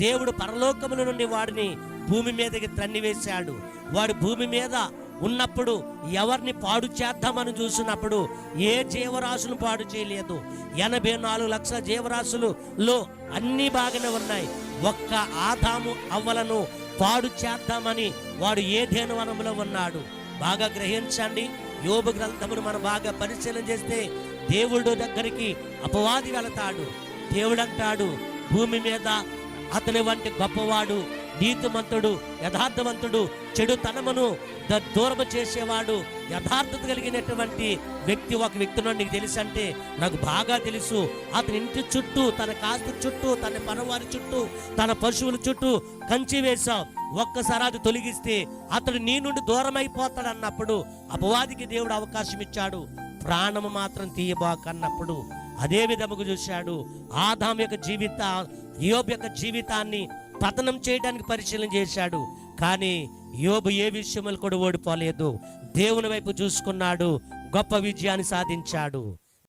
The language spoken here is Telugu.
దేవుడు పరలోకముల నుండి వాడిని భూమి మీదకి తన్నివేశాడు వాడు భూమి మీద ఉన్నప్పుడు ఎవరిని పాడు చేద్దామని చూసినప్పుడు ఏ జీవరాశులు పాడు చేయలేదు. ఎనభై నాలుగు లక్షల జీవరాశులలో అన్ని బాగానే ఉన్నాయి. ఒక్క ఆదాము అవ్వలను పాడు చేద్దామని వాడు ఏ వనంలో ఉన్నాడు? బాగా గ్రహించండి. యోబు గ్రంథమును మనం బాగా పరిశీలన చేస్తే దేవుడు దగ్గరికి అపవాది వెళతాడు. దేవుడు అంటాడు భూమి మీద అతని వంటి గొప్పవాడు నీతిమంతుడు యథార్థవంతుడు చెడుతనమును దూరము చేసేవాడు యథార్థత కలిగినటువంటి వ్యక్తి ఒక వ్యక్తి నుండి నీకు తెలుసు అంటే నాకు బాగా తెలుసు. అతని ఇంటి చుట్టూ తన కాస్త చుట్టూ తన పనవారి చుట్టూ తన పశువుల చుట్టూ కంచి వేశాం ఒక్కసారి అది తొలగిస్తే అతడు నీ నుండి దూరం అయిపోతాడు అన్నప్పుడు అపవాదికి దేవుడు అవకాశం ఇచ్చాడు. ప్రాణము మాత్రం తీయబాకన్నప్పుడు అదే విధముగా చూశాడు. ఆదాం యొక్క జీవిత యోబు యొక్క జీవితాన్ని పతనం చేయడానికి పరిశీలన చేశాడు. కానీ యోబు ఏ విషయంలో కూడా ఓడిపోలేదు. దేవుని వైపు చూసుకున్నాడు గొప్ప విజయాన్ని సాధించాడు.